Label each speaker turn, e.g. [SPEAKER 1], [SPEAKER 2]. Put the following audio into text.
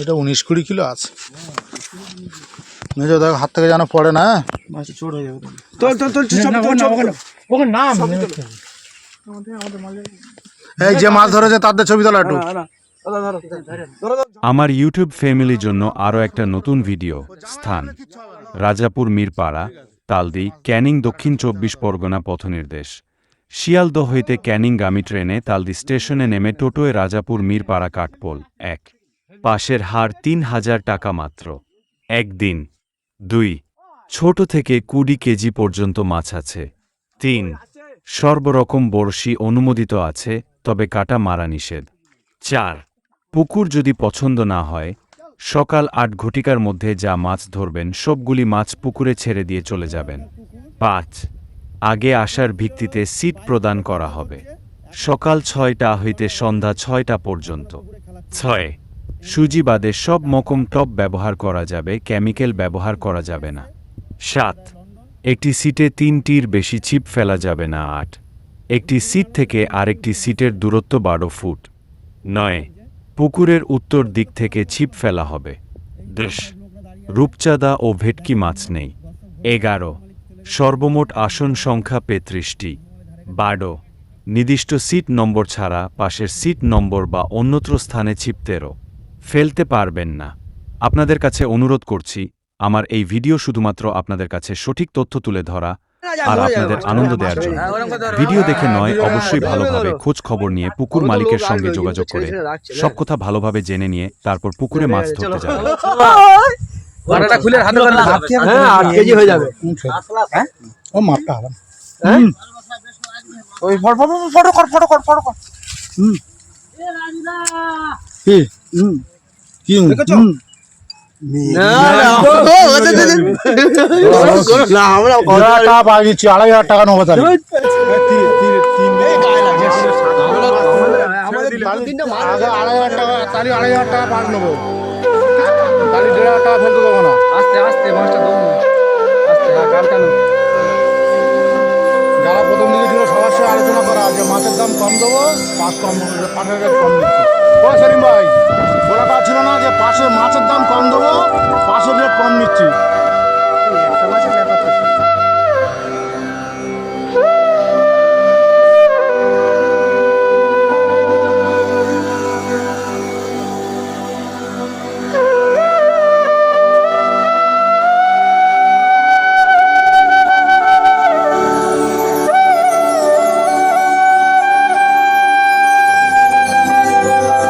[SPEAKER 1] এটা উনিশ কুড়ি কিলো আছে। মেজো দেখো হাত থেকে যেন পড়ে না? হয়ে?
[SPEAKER 2] যাবে তোল তোল তোল সব তোল সব তোল।
[SPEAKER 3] ওখানে নাম
[SPEAKER 1] এই যে মাছ ধরেছে তাদের ছবি তোলা একটু।
[SPEAKER 4] আমার ইউটিউব ফ্যামিলির জন্য আরও একটা নতুন ভিডিও স্থান। রাজাপুর মিরপাড়া তালদি ক্যানিং দক্ষিণ চব্বিশ পরগনা পথনির্দেশ শিয়ালদহ হইতে ক্যানিং ক্যানিংগামী ট্রেনে তালদি স্টেশনে নেমে টোটোয় রাজাপুর মিরপাড়া কাঠপোল এক। পাশের হার তিন হাজার টাকা মাত্র। একদিন, দুই, ছোট থেকে কুড়ি কেজি পর্যন্ত মাছ আছে। তিন, সর্বরকম বড়শি অনুমোদিত আছে, তবে কাটা মারা নিষেধ। চার, পুকুর যদি পছন্দ না হয়, সকাল আট ঘটিকার মধ্যে যা মাছ ধরবেন, সবগুলি মাছ পুকুরে ছেড়ে দিয়ে চলে যাবেন। পাঁচ, আগে আসার ভিত্তিতে সিট প্রদান করা হবে। সকাল ছয়টা হইতে সন্ধ্যা ছয়টা পর্যন্ত। ছয় সুজি বাদে সব মকম টপ ব্যবহার করা যাবে, কেমিক্যাল ব্যবহার করা যাবে না। সাত, একটি সিটে তিনটির বেশি ছিপ ফেলা যাবে না। আট, একটি সিট থেকে আরেকটি সিটের দূরত্ব বারো ফুট। নয়, পুকুরের উত্তর দিক থেকে ছিপ ফেলা হবে। দশ, রূপচাঁদা ও ভেটকি মাছ নেই। এগারো, সর্বমোট আসন সংখ্যা পেত্রিশটি বারো, নির্দিষ্ট সিট নম্বর ছাড়া পাশের সিট নম্বর বা অন্যত্র স্থানে ছিপতেরও ফেলতে পারবেন না। আপনাদের কাছে অনুরোধ করছি আমার এই ভিডিও শুধুমাত্র আপনাদের কাছে সঠিক তথ্য তুলে ধরা আর আপনাদের আনন্দ দেওয়ার জন্য। ভিডিও দেখে নয় অবশ্যই ভালোভাবে খোঁজ খবর নিয়ে পুকুর মালিকের সঙ্গে যোগাযোগ করে সব কথা ভালোভাবে জেনে নিয়ে তারপর পুকুরে মাছ ধরতে যাবে
[SPEAKER 3] খুলে হাতে
[SPEAKER 2] হ্যাঁ কেজি হয়ে যাবে।
[SPEAKER 1] ও মাপটা
[SPEAKER 2] ওই ফটো ফটো কর ফটো কর ফটো কর।
[SPEAKER 1] হুম? হুম। আড়াই হাজার টাকা নেব তাহলে আড়াই হাজার টাকা তাহলে আড়াই হাজার টাকা পার নেব তাহলে দেড় হাজার টাকা ফেলতে দেবো না।
[SPEAKER 3] আস্তে আস্তে মাছটা দম আস্তে গাল টানো
[SPEAKER 1] যারা প্রথম দিকে ছিল সবার সাথে আলোচনা করা যে মাছের দাম কম দেবো পাঁচ কম পাঁচ হাজার কম দিচ্ছি। সেলিম ভাই। ওরা ছিল না যে পাশে